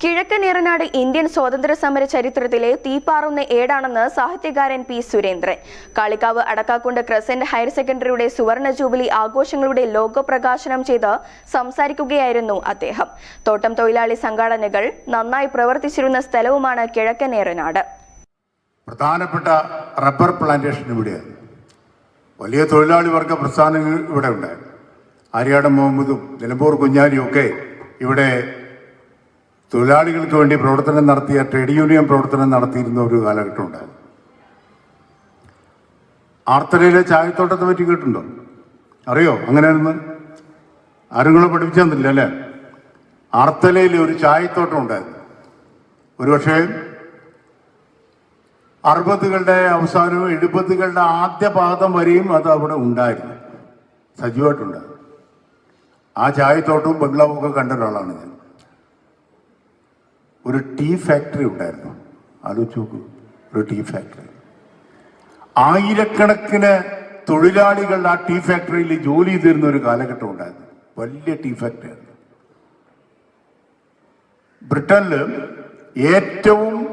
കിഴക്കൻ ഏറനാട് ഇന്ത്യൻ സ്വാതന്ത്ര്യ സമര ചരിത്രത്തിലെ തീപ്പാറുന്ന ഏടാണെന്ന് സാഹിത്യകാരൻ P Surendran. Kalikavu Adakkakundu crescent higher സെക്കൻഡറിയുടെ സുവർണ ജൂബിലി ആഘോഷങ്ങളുടെ ലോഗോ പ്രകാശനം ചെയ്ത് സംസാരിക്കുകയായിരുന്നു അദ്ദേഹം. തോട്ടം തൊഴിലാളി സംഘടനകൾ നന്നായി പ്രവർത്തിച്ചിരുന്ന സ്ഥലവുമാണ് കിഴക്കൻ ഏറനാട് പ്രധാനപ്പെട്ട റബ്ബർ പ്ലാന്റേഷൻ ഇവിടെയാണ് വലിയ തൊഴിലാളി വർഗ പ്രസ്ഥാനങ്ങൾ ഇവിടെ ഉണ്ടായിരുന്നു ആര്യാടൻ മുഹമ്മദും നിലമ്പൂർ കുഞ്ഞാലിയും ഒക്കെ ഇവിടെ തൊഴിലാളികൾക്ക് വേണ്ടി പ്രവർത്തനം നടത്തിയ ട്രേഡ് യൂണിയൻ പ്രവർത്തനം നടത്തിയിരുന്ന ഒരു കാലഘട്ടം ഉണ്ടായിരുന്നു. ആർത്തലയിലെ ചായത്തോട്ടത്തെ പറ്റി കേട്ടിട്ടുണ്ടോ? അറിയോ? അങ്ങനെയാണെന്ന് ആരും പഠിപ്പിച്ചെന്നില്ല അല്ലേ? ആർത്തലയിൽ ഒരു ചായത്തോട്ടം ഉണ്ടായിരുന്നു. ഒരുപക്ഷേ അറുപതുകളുടെ അവസാനവും എഴുപതുകളുടെ ആദ്യ പാദം വരെയും അത് അവിടെ ഉണ്ടായിരുന്നു. സജീവമായിട്ടുണ്ടായിരുന്നു ആ ചായത്തോട്ടവും ബംഗ്ലാവും ഒക്കെ കണ്ട ഒരാളാണ് ഞാൻ. ഒരു ടീ ഫാക്ടറി ഉണ്ടായിരുന്നു. ആലോചിച്ച് നോക്കൂ ഒരു ടീ ഫാക്ടറി. ആയിരക്കണക്കിന് തൊഴിലാളികൾ ആ ടീ ഫാക്ടറിയിൽ ജോലി ചെയ്തിരുന്ന ഒരു കാലഘട്ടം ഉണ്ടായിരുന്നു. വലിയ ടീ ഫാക്ടറിയായിരുന്നു ബ്രിട്ടനിൽ ഏറ്റവും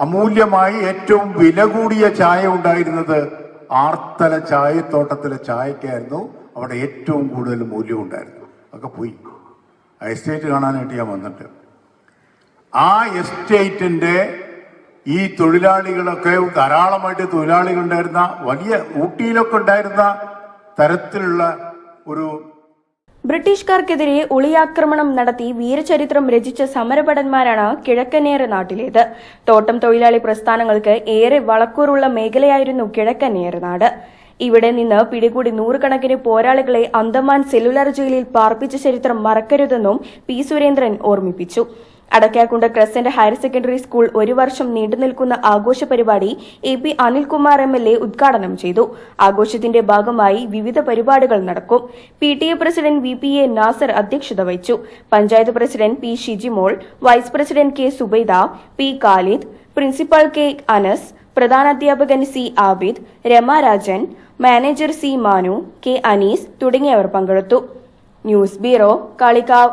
അമൂല്യമായി ഏറ്റവും വില കൂടിയ ചായ ഉണ്ടായിരുന്നത് ആർത്തല ചായത്തോട്ടത്തിലെ ചായക്കായിരുന്നു അവിടെ ഏറ്റവും കൂടുതൽ മൂല്യം ഉണ്ടായിരുന്നു. ഒക്കെ പോയി. എസ്റ്റേറ്റ് കാണാനായിട്ട് ഞാൻ വന്നിട്ട്. ആ എസ്റ്റേറ്റിന്റെ ഈ തൊഴിലാളികളൊക്കെ ധാരാളമായിട്ട് തൊഴിലാളികൾ ഉണ്ടായിരുന്ന വലിയ ഊട്ടിയിലൊക്കെ ഉണ്ടായിരുന്ന തരത്തിലുള്ള ഒരു ബ്രിട്ടീഷുകാർക്കെതിരെ ഒളിയാക്രമണം നടത്തി വീരചരിത്രം രചിച്ച സമരഭടന്മാരാണ് കിഴക്കനേറ് നാട്ടിലേത്. തോട്ടം തൊഴിലാളി പ്രസ്ഥാനങ്ങൾക്ക് ഏറെ വളക്കൂറുള്ള മേഖലയായിരുന്നു കിഴക്കനേറ് നാട്. ഇവിടെ നിന്ന് പിടികൂടി നൂറുകണക്കിന് പോരാളികളെ അന്തമാൻ സെല്ലുലാർ ജയിലിൽ പാർപ്പിച്ച ചരിത്രം മറക്കരുതെന്നും പി സുരേന്ദ്രൻ ഓർമ്മിപ്പിച്ചു. Adakkakundu. Crescent higher secondary school ഒരു വർഷം നീണ്ടുനിൽക്കുന്ന ആഘോഷ പരിപാടി A P Anilkumar M L A ഉദ്ഘാടനം ചെയ്തു. ആഘോഷത്തിന്റെ ഭാഗമായി വിവിധ പരിപാടികൾ നടക്കും. P T A president V P A Nasar അധ്യക്ഷത വഹിച്ചു. Panchayat president P Shijimol vice president K Subaida P Khalid principal K Anas പ്രധാനാധ്യാപകൻ C Abid Ramarajan manager C Manu K Anees തുടങ്ങിയവർ പങ്കെടുത്തു. News bureau Kalikavu